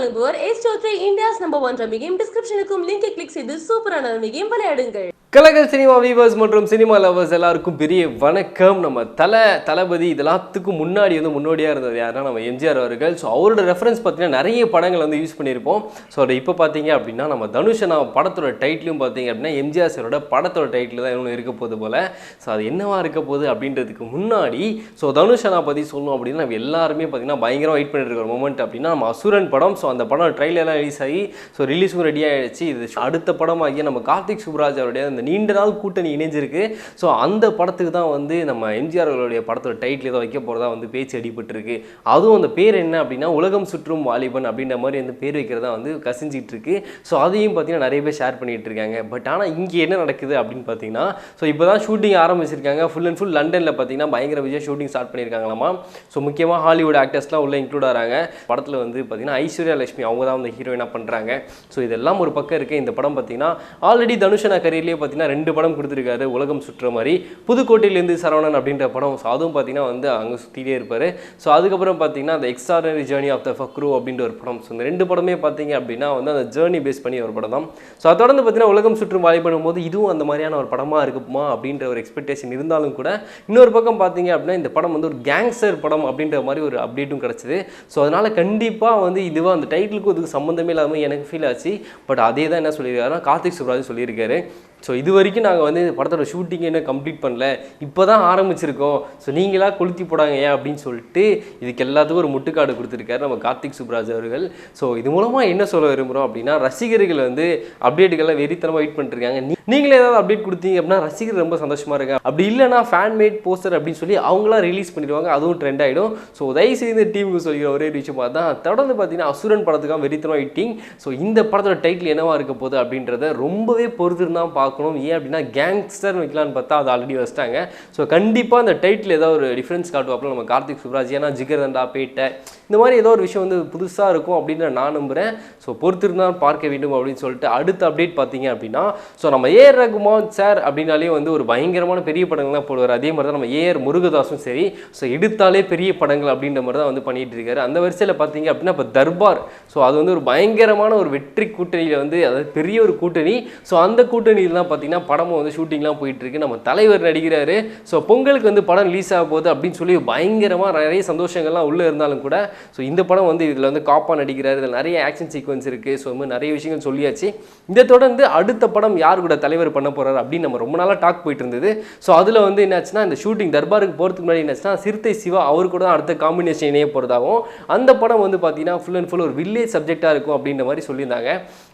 வழங்குவோர் ஏஸ் சோத்ரி India's number one ரமிகையும் டிஸ்கிரிப்ஷனுக்கும் லிங்கை கிளிக் செய்து சூப்பரான ரமிகையும் விளையாடுங்கள். கலகல் சினிமா வீவர்ஸ் மற்றும் சினிமா லவர்ஸ் எல்லாருக்கும் பெரிய வணக்கம். நம்ம தலை தளபதி இதெல்லாத்துக்கும் முன்னாடி வந்து முன்னோடியாக இருந்தது யாருன்னா நம்ம எம்ஜிஆர் அவர்கள். ஸோ அவரோட ரெஃபரன்ஸ் பார்த்தீங்கன்னா நிறைய படங்கள் வந்து யூஸ் பண்ணியிருப்போம். ஸோ அதை இப்போ பார்த்தீங்க அப்படின்னா நம்ம தனுஷனா படத்தோட டைட்டிலும் பார்த்தீங்க அப்படின்னா எம்ஜிஆர் சாரோட படத்தோட டைட்டில் தான் இன்னும் இருக்க போது போல். ஸோ அது என்னவா இருக்க போகுது அப்படின்றதுக்கு முன்னாடி ஸோ தனுஷனா பற்றி சொல்லணும் அப்படின்னா நம்ம எல்லாருமே பார்த்தீங்கன்னா பயங்கரம் வெயிட் பண்ணிட்டு இருக்கிற மூமெண்ட் அப்படின்னா நம்ம அசுரன் படம். ஸோ அந்த படம் ட்ரைலர்லாம் ரிலீஸ் ஆகி ஸோ ரிலீஸும் ரெடி ஆகிடுச்சு இது அடுத்த படமாகிய நம்ம கார்த்திக் சுப்ராஜ் அவருடைய அந்த நீண்ட நாள் கூட்டணி இணைஞ்சிருக்கு. ஸோ அந்த படத்துக்கு தான் வந்து நம்ம எம்ஜிஆர் அவர்களுடைய படத்தோட டைட்டில் ஏதோ வைக்க போகிறதா வந்து பேச்சு அடிபட்டுருக்கு. அதுவும் அந்த பேர் என்ன அப்படின்னா உலகம் சுற்றும் வாலிபன் அப்படின்ற மாதிரி வந்து பேர் வைக்கிறதா வந்து கசிஞ்சிக்கிட்டு இருக்கு ஸோ அதையும் பார்த்தீங்கன்னா நிறைய பேர் ஷேர் பண்ணிகிட்டு இருக்காங்க பட் ஆனால் இங்கே என்ன நடக்குது அப்படின்னு பார்த்தீங்கன்னா ஸோ இப்போ தான் ஷூட்டிங் ஆரம்பிச்சிருக்காங்க. ஃபுல் அண்ட் ஃபுல் லண்டனில் பார்த்தீங்கன்னா பயங்கர விஜய் ஷூட்டிங் ஸ்டார்ட் பண்ணியிருக்காங்களாமா. ஸோ முக்கியமாக ஹாலிவுட் ஆக்டர்ஸ்லாம் உள்ள இன்க்ளூட் ஆகிறாங்க படத்தில் வந்து பார்த்தீங்கன்னா ஐஸ்வர்யா லட்சுமி அவங்க தான் வந்து ஹீரோயினாக பண்ணுறாங்க ஸோ இதெல்லாம் ஒரு பக்கம் இருக்குது இந்த படம் பார்த்தீங்கன்னா ஆல்ரெடி தனுஷனா கரியர்லேயே பார்த்தீங்கன்னா ரெண்டு படம் கொடுத்துருக்காரு உலகம் சுற்றுற மாதிரி. புதுக்கோட்டையிலேருந்து சரவணன் அப்படின்ற படம் ஸோ அதுவும் பார்த்தீங்கன்னா வந்து அங்கே சுற்றிட்டே இருப்பார். ஸோ அதுக்கப்புறம் பார்த்தீங்கன்னா அந்த extraordinary journey of the Fakir அப்படின்ற ஒரு படம். ஸோ இந்த ரெண்டு படமே பார்த்தீங்க அப்படின்னா வந்து அந்த ஜேர்னி பேஸ் பண்ணி ஒரு படம் தான். ஸோ அதை தொடர்ந்து பார்த்தீங்கன்னா உலகம் சுற்றும் வாலி போது இதுவும் அந்த மாதிரியான ஒரு படமாக இருக்குமா அப்படின்ற ஒரு எக்ஸ்பெக்டேஷன் இருந்தாலும் கூட இன்னொரு பக்கம் பார்த்தீங்க அப்படின்னா இந்த படம் வந்து ஒரு கேங்ஸ்டர் படம் அப்படின்ற மாதிரி ஒரு அப்டேட்டும் கிடச்சிது. ஸோ அதனால் கண்டிப்பாக வந்து இதுவாக அந்த டைட்டிலுக்கும் இதுக்கு சம்மந்தமே இல்லாமல் எனக்கு ஃபீல் ஆச்சு. பட் அதே தான் என்ன சொல்லியிருக்காருன்னா கார்த்திக் சுப்ராஜ் சொல்லியிருக்காரு. ஸோ இது வரைக்கும் நாங்கள் வந்து இந்த படத்தோட ஷூட்டிங் இன்னும் கம்ப்ளீட் பண்ணல. இப்போ தான் ஆரம்பிச்சிருக்கோம். ஸோ நீங்களாக கொளுத்தி போடாங்க ஏன் அப்படின்னு சொல்லிட்டு இதுக்கு எல்லாத்துக்கும் ஒரு முட்டுக்காடு கொடுத்துருக்காரு நம்ம கார்த்திக் சுப்ராஜ் அவர்கள். ஸோ இது மூலமாக என்ன சொல்ல விரும்புகிறோம் அப்படின்னா ரசிகர்கள் வந்து அப்டேட்டுக்கெல்லாம் வெறித்தனமாக வெயிட் பண்ணிருக்காங்க. நீங்களே ஏதாவது அப்டேட் கொடுத்தீங்க அப்படின்னா ரசிகர் ரொம்ப சந்தோஷமாக இருக்காங்க. அப்படி இல்லைனா ஃபேன் மேட் போஸ்டர் அப்படின்னு சொல்லி அவங்களாம் ரிலீஸ் பண்ணிடுவாங்க. அதுவும் ட்ரெண்ட் ஆகிடும் ஸோ தயவு செய்து டீமுக்கு சொல்கிற ஒரே விஷயம் தான் தொடர்ந்து பார்த்தீங்கன்னா அசுரன் படத்துக்காக வெறித்தனமாக வெயிட்டிங் ஸோ இந்த படத்தோட டைட்டில் என்னவாக இருக்க போகுது அப்படின்றத ரொம்பவே பொறுத்து தான் பார்க்கணும். ஏன் அப்படின்னா கேங்ஸ்டர் வைக்கலான்னு பார்த்தா அது ஆல்ரெடி வச்சிட்டாங்க. ஸோ கண்டிப்பாக அந்த டைட்டில் ஏதோ ஒரு டிஃப்ரென்ஸ் காட்டுவாப்பில் நம்ம கார்த்திக் சுப்ராஜ். ஏன்னா ஜிகர் தண்டா பேட்டை இந்த மாதிரி ஏதோ ஒரு விஷயம் வந்து புதுசாக இருக்கும் அப்படின்னு நான் நம்புகிறேன் ஸோ பொறுத்திருந்தான் பார்க்க வேண்டும் அப்படின்னு சொல்லிட்டு அடுத்த அப்டேட் பார்த்தீங்க அப்படின்னா ஸோ நம்ம ஏஆர் ரகுமான் சார் அப்படின்னாலே வந்து ஒரு பயங்கரமான பெரிய படங்கள்லாம் போடுவார். அதே மாதிரி தான் நம்ம ஏஆர் முருகதாஸும் சரி. ஸோ எடுத்தாலே பெரிய படங்கள் அப்படின்ற மாதிரி தான் வந்து பண்ணிகிட்டு இருக்காரு. அந்த வரிசையில் பார்த்தீங்க அப்படின்னா இப்போ தர்பார். ஸோ அது வந்து ஒரு பயங்கரமான ஒரு வெற்றி கூட்டணியில் வந்து அதாவது பெரிய ஒரு கூட்டணி. ஸோ அந்த கூட்டணியில் தான் பார்த்தீங்கன்னா படமும் வந்து ஷூட்டிங்லாம் போயிட்டுருக்கு. நம்ம தலைவர் நடிக்கிறாரு. ஸோ பொங்கலுக்கு வந்து படம் ரிலீஸ் ஆக போகுது அப்படின்னு சொல்லி பயங்கரமாக நிறைய சந்தோஷங்கள்லாம் உள்ளே இருந்தாலும் கூட ஸோ இந்த படம் வந்து இதில் வந்து காப்பாக நடிக்கிறார். இதில் நிறைய ஆக்ஷன் சீக்வன்ஸ் இருக்குது ஸோ இந்த நிறைய விஷயங்கள் சொல்லியாச்சு. இதை தொடர்ந்து அடுத்த படம் யார் கூட தலைவர் பண்ண போகிறார் அப்படின்னு நம்ம ரொம்ப நாளாக டாக் போயிட்டு இருந்தது. ஸோ அதில் வந்து என்னாச்சுன்னா இந்த ஷூட்டிங் தர்பாருக்கு போகிறதுக்கு முன்னாடி என்னாச்சுன்னா சிறுத்தை சிவா அவர் கூட தான் அடுத்த காம்பினேஷன் இணைய போகிறதாகவும் அந்த படம் வந்து பார்த்தீங்கன்னா ஃபுல் அண்ட் ஃபுல் ஒரு வில்லேஜ் சப்ஜெக்டாக இருக்கும் அப்படின்ற மாதிரி சொல்லியிருந்தாங்க.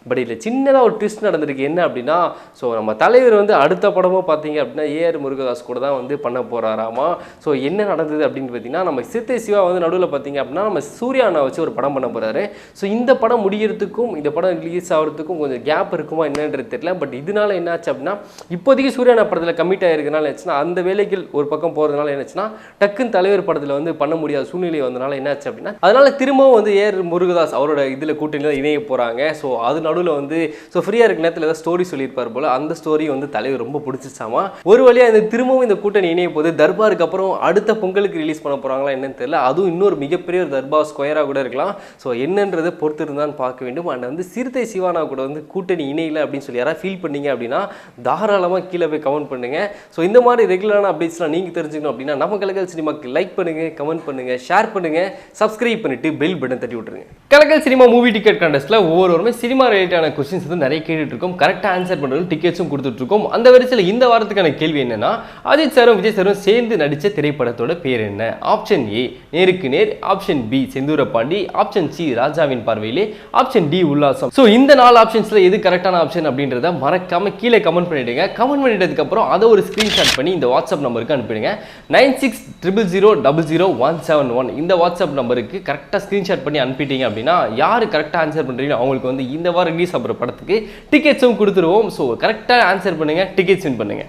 பட் இதில் சின்னதாக ஒரு ட்விஸ்ட் நடந்திருக்கு. என்ன அப்படின்னா ஸோ நம்ம தலைவர் வந்து அடுத்த படமும் பார்த்தீங்க அப்படின்னா ஏஆர் முருகதாஸ் கூட தான் வந்து பண்ண போகிறாராமா ஸோ என்ன நடந்தது அப்படின்னு பார்த்தீங்கன்னா நம்ம சிறுத்தை சிவா வந்து நடுவில் பார்த்தீங்க அப்படின்னா நம்ம சூர்யா அண்ணா வச்சு ஒரு படம் பண்ண போகிறாரு ஸோ இந்த படம் முடிகிறதுக்கும் இந்த படம் ரிலீஸ் ஆகிறதுக்கும் கொஞ்சம் கேப் இருக்குமா என்னன்றது தெரியல. பட் இதனால என்னாச்சு அப்படின்னா இப்போதைக்கு சூர்யா அண்ணா படத்தில் கமிட் ஆகிருக்கனால என்னாச்சுன்னா அந்த வேலைகள் ஒரு பக்கம் போகிறதுனால என்னாச்சுன்னா டக்குன்னு தலைவர் படத்தில் வந்து பண்ண முடியாத சூழ்நிலை வந்தனால என்னாச்சு அப்படின்னா அதனால திரும்பவும் வந்து ஏஆர் முருகதாஸ் அவரோட இதில் கூட்டணியில் தான் இணைய போகிறாங்க ஸோ அது நடுவில் வந்து ஸோ ஃப்ரீயாக இருக்க நேரத்தில் ஏதாவது ஸ்டோரி சொல்லியிருப்பார் போல அந்த ஸ்டோரி வந்து தலைவர் ரொம்ப பிடிச்சிச்சாமா ஒரு வழியாக இந்த திரும்பவும் இந்த கூட்டணி இணைய போது தர்பாருக்கு அப்புறம் அடுத்த பொங்கலுக்கு ரிலீஸ் பண்ண போகிறாங்களா என்னன்னு தெரியல. அதுவும் இன்னொரு மிகப்பெரிய ஒரு தர்பார் ஸ்கொயராக கூட இருக்கலாம். ஸோ என்னன்றதை பொறுத்து இருந்தான்னு பார்க்க வேண்டும். அண்ட் வந்து சிறுத்தை சிவானா கூட வந்து கூட்டணி இணையில அப்படின்னு சொல்லி யாராவது ஃபீல் பண்ணீங்க அப்படின்னா தாராளமாக கீழே போய் கமெண்ட் பண்ணுங்க. ஸோ இந்த மாதிரி ரெகுலரான அப்டேட்ஸ்லாம் நீங்கள் தெரிஞ்சுக்கணும் அப்படின்னா நம்ம கலக்கல் சினிமாக்கு லைக் பண்ணுங்க கமெண்ட் பண்ணுங்க ஷேர் பண்ணுங்க சப்ஸ்கிரைப் பண்ணிட்டு பெல் பட்டன் தட்டி விட்டுருங்க. கலக்கல் சினிமா மூவி டிக்கெட் கண்டஸ்ட்டில் ஒவ்வொருவருமே சினிமா ரிலேட்டான கொஸ்டின்ஸ் வந்து நிறைய கேட்டுட்டு இருக்கோம். கரெக்டாக ஆன்சர் பண்ணுறது டிக்கெட் கொடுத்துட்டு கொடுத்துட்ருக்கோம். அந்த வரிசையில் இந்த வாரத்துக்கான கேள்வி என்னன்னா அஜித் சாரும் விஜய் சாரும் சேர்ந்து நடித்த திரைப்படத்தோட பேர் என்ன? ஆப்ஷன் ஏ நேருக்கு நேர். ஆப்ஷன் பி செந்தூர பாண்டி ஆப்ஷன் சி ராஜாவின் பார்வையிலே. ஆப்ஷன் டி உல்லாசம். ஸோ இந்த நாலு ஆப்ஷன்ஸில் எது கரெக்டான ஆப்ஷன் அப்படின்றத மறக்காம கீழே கமெண்ட் பண்ணிடுங்க. கமெண்ட் பண்ணிட்டதுக்கப்புறம் அதை ஒரு ஸ்க்ரீன்ஷாட் பண்ணி இந்த வாட்ஸ்அப் நம்பருக்கு அனுப்பிடுங்க. Nine six triple zero double zero one seven one இந்த வாட்ஸ்அப் நம்பருக்கு கரெக்டாக ஸ்க்ரீன்ஷாட் பண்ணி அனுப்பிட்டீங்க அப்படின்னா யார் கரெக்டாக ஆன்சர் பண்ணுறீங்களோ அவங்களுக்கு வந்து இந்த வாரம் ரிலீஸ் ஆகிற படத்துக்கு டிக்கெட்ஸும் கொடுத்துருவோம். ஸோ கரெக்ட் கரெக்டாக ஆன்சர் பண்ணுங்க டிக்கெட்ஸ் வின் பண்ணுங்க.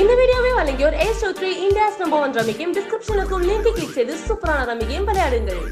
இந்த வீடியோவை வழங்கியோர் ace three India's number one ரமிகையும் டிஸ்கிரிப்ஷனுக்கும் லிங்க் கிளிக் செய்து சூப்பரான ரமிகையும் விளையாடுங்கள்.